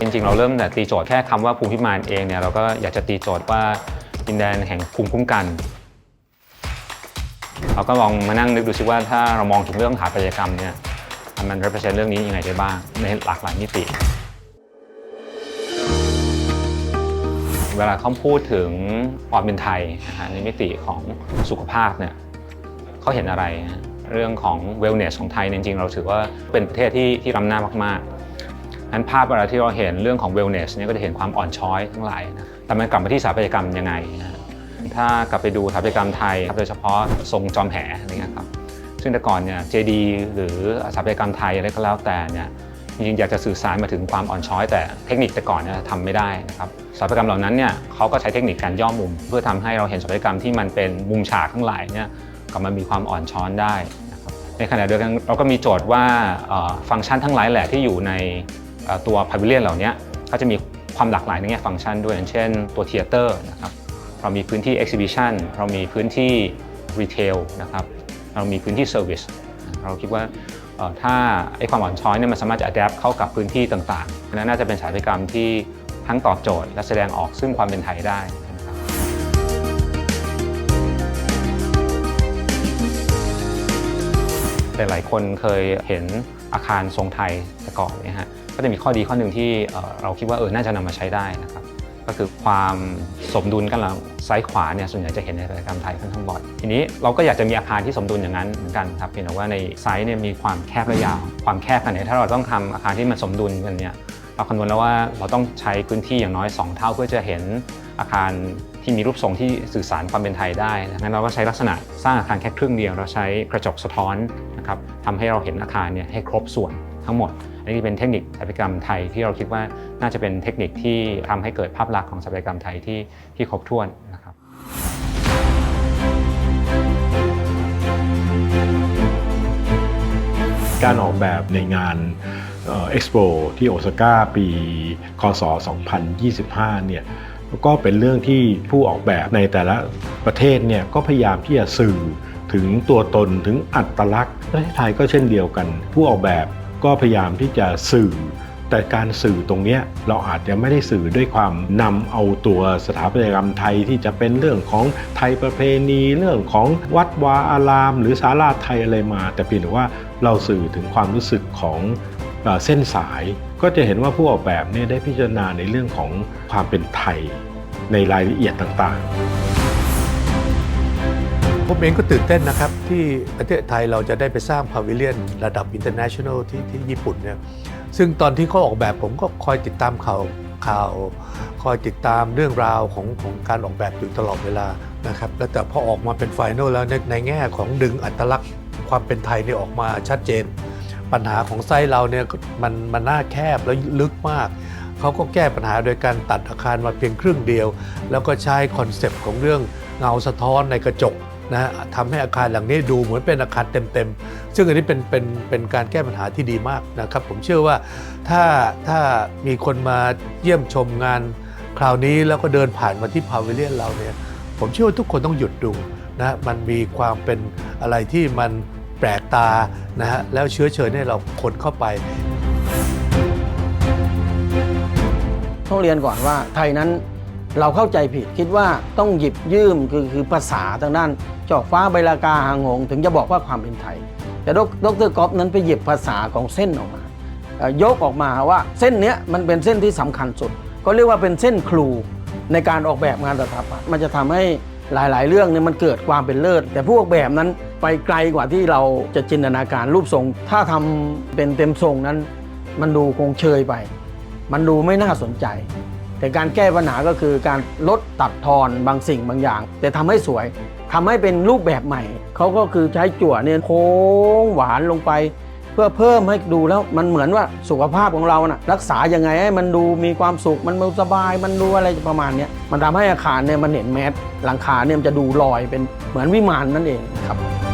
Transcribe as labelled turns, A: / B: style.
A: จริงๆ เราเริ่มแต่ตีโจทย์แค่คำว่าภูมิพิมานเองเนี่ยเราก็อยากจะตีโจทย์ว่าดินแดนแห่งภูมิคุ้มกัน เราก็ลองมานั่งนึกดูซิว่าถ้าเรามองถึงเรื่องสถาปัตยกรรมเนี่ยมัน represent เรื่องนี้ยังไงได้บ้างในหลากหลายมิติ เวลาเขาพูดถึงความเป็นไทยนะฮะในมิติของสุขภาพเนี่ยเขาเห็นอะไร เรื่องของ wellness ของไทยเนี่ยจริงๆ เราถือว่าเป็นประเทศที่ที่ล้ำหน้ามากๆ นั้นภาพเวลาที่เราเห็นเรื่องของ wellness เนี่ยก็จะเห็นความอ่อนช้อยทั้งหลายนะแต่มันกลับมาที่สถาปัตยกรรมยังไงนะถ้ากลับไปดูสถาปัตยกรรมไทยครับโดยเฉพาะทรงจอมแหอะไรเงี้ยครับซึ่งแต่ก่อนเนี่ยเจดีหรือสถาปัตยกรรมไทยอะไรก็แล้วแต่เนี่ยจริงอยากจะสื่อสารมาถึงความอ่อนช้อย แต่เทคนิคแต่ก่อนเนี่ยทำไม่ได้นะครับสถาปัตยกรรมเหล่านั้นเนี่ยเขาก็ใช้เทคนิคการย่อมุม เพื่อทำให้เราเห็นสถาปัตยกรรมที่มันเป็นมุมฉากทั้งหลายเนี่ยกลับมามีความอ่อนช้อยได้นะครับในขณะเดียวกันเราก็มีโจทย์ว่าฟังก์ชันทั้งหลายแหละที่อยู่ใน ตัวพาวิเลียนเหล่านี้ก็จะมีความหลากหลายในแง่ฟังก์ชันด้วยอย่างเช่นตัวเทเตอร์นะครับเรามีพื้นที่ exhibition เรามีพื้นที่รีเทลนะครับเรามีพื้นที่เซอร์วิสเราคิดว่าถ้าไอ้ความอ่อนช้อยเนี่ยมันสามารถจะอัดแอปเข้ากับพื้นที่ต่างๆนั้นน่าจะเป็นสถาปัตยกรรมที่ทั้งตอบโจทย์และแสดงออกซึ่งความเป็นไทยได้ หลาย ๆ คนเคยเห็นอาคารทรงไทยแต่ก่อนเนี่ยฮะก็จะมีข้อดีข้อหนึ่งที่เราคิดว่าเออน่าจะนำมาใช้ได้นะครับก็คือความสมดุลกันระหว่างซ้ายขวาเนี่ยส่วนใหญ่จะเห็นในสถาปัตยกรรมไทยค่อนข้างบ่อยทีนี้เราก็อยากจะมีอาคารที่สมดุลอย่างนั้นเหมือนกันครับเพียงแต่ว่าในไซส์เนี่ยมีความแคบและยาว ความแคบขนาดไหนถ้าเราต้องทำอาคารที่มันสมดุลกันเนี่ยเราคำนวณแล้วว่าเราต้องใช้พื้นที่อย่างน้อย 2 เท่าเพื่อจะเห็นอาคาร ที่มีรูปทรงที่สื่อสารความเป็นไทยได้ดังนั้นเราก็ใช้ลักษณะสร้างอาคารแค่ครึ่งเดียว เราใช้กระจกสะท้อนนะครับทำให้เราเห็นอาคารเนี่ยให้ครบส่วนทั้งหมด อันนี้เป็นเทคนิคสถาปัตยกรรมไทยที่เราคิดว่าน่าจะเป็นเทคนิคที่ทำให้เกิดภาพลักษณ์ของสถาปัตยกรรมไทยที่ที่ครบถ้วนนะครับ
B: การออกแบบในงานเอ็กซ์โปที่โอซาก้าปี คศ 2025 เนี่ย ก็เป็นเรื่องที่ผู้ออกแบบในแต่ละประเทศเนี่ยก็พยายามที่จะสื่อถึงตัวตนถึงอัตลักษณ์ประเทศไทยก็เช่นเดียวกัน ผู้ออกแบบก็พยายามที่จะสื่อ แต่การสื่อตรงนี้เราอาจจะไม่ได้สื่อด้วยความนำเอาตัวสถาปัตยกรรมไทยที่จะเป็นเรื่องของไทยประเพณีเรื่องของวัดวาอาราม หรือศาลาไทยอะไรมา แต่เพียงแต่ว่าเราสื่อถึงความรู้สึกของ เส้นสายก็จะเห็นว่าผู้ออกแบบเนี่ยได้พิจารณาในเรื่องของความเป็นไทยในรายละเอียดต่างๆ
C: ผมเองก็ตื่นเต้นนะครับ ที่ประเทศไทยเราจะได้ไปสร้างพาวิเลียนระดับ international ที่ที่ญี่ปุ่นเนี่ยซึ่งตอนที่เขาออกแบบผมก็คอยติดตามข่าวข่าว คอยติดตามเรื่องราวของของการออกแบบอยู่ตลอดเวลานะครับแล้วแต่พอออกมาเป็นไฟนอลแล้วในแง่ของดึงอัตลักษณ์ความเป็นไทยนี่ออกมาชัดเจน ปัญหาของไส้เราเนี่ยมันมันน่าแคบแล้วลึกมาก เขาก็แก้ปัญหาโดยการตัดอาคารมาเพียงครึ่งเดียว แล้วก็ใช้คอนเซปต์ของเรื่องเงาสะท้อนในกระจกนะฮะทำให้อาคารหลังนี้ดูเหมือนเป็นอาคารเต็มๆ ซึ่งอันนี้เป็นเป็นเป็นการแก้ปัญหาที่ดีมากนะครับ ผมเชื่อว่าถ้าถ้ามีคนมาเยี่ยมชมงานคราวนี้แล้วก็เดินผ่านมาที่พาวิเลียนเราเนี่ยผมเชื่อว่าทุกคนต้องหยุดดูนะมันมีความเป็นอะไรที่มัน แปลกตานะฮะแล้วเชื้อเชิญให้เราคนเข้าไป
D: ต้องเรียนก่อนว่าไทยนั้นเราเข้าใจผิดคิดว่าต้องหยิบยืมคือคือภาษาทางด้านจอกฟ้าใบลากาหางหง ถึงจะบอกว่าความเป็นไทย แต่ดรกอฟนั้นไปหยิบภาษาของเส้นออกมา ยกออกมาว่าเส้นเนี้ยมันเป็นเส้นที่สำคัญสุด ก็เรียกว่าเป็นเส้นครูในการออกแบบงานสถาปัตย์มันจะทำให้ หลาย ๆ เรื่องเนี่ยมันเกิดความเป็นเลิศ แต่ผู้ออกแบบนั้นไปไกลกว่าที่เราจะจินตนาการรูปทรง ถ้าทำเป็นเต็มทรงนั้น มันดูคงเชยไป มันดูไม่น่าสนใจ แต่การแก้ปัญหาก็คือการลดตัดทอนบางสิ่งบางอย่าง แต่ทำให้สวยทำให้เป็นรูปแบบใหม่เขาก็คือใช้จั่วเนี่ยโค้งหวานลงไป เพื่อเพิ่มให้ดูแล้วมันเหมือนว่าสุขภาพของเรานะ่ะรักษายังไงให้มันดูมีความสุขมันดูสบาย มันดูอะไรประมาณนี้มันทำให้อาคารเนี่ยมันเห็นแมสหลังคาเนี่ยมันจะดูลอยเป็นเหมือนวิมานนั่นเองครับ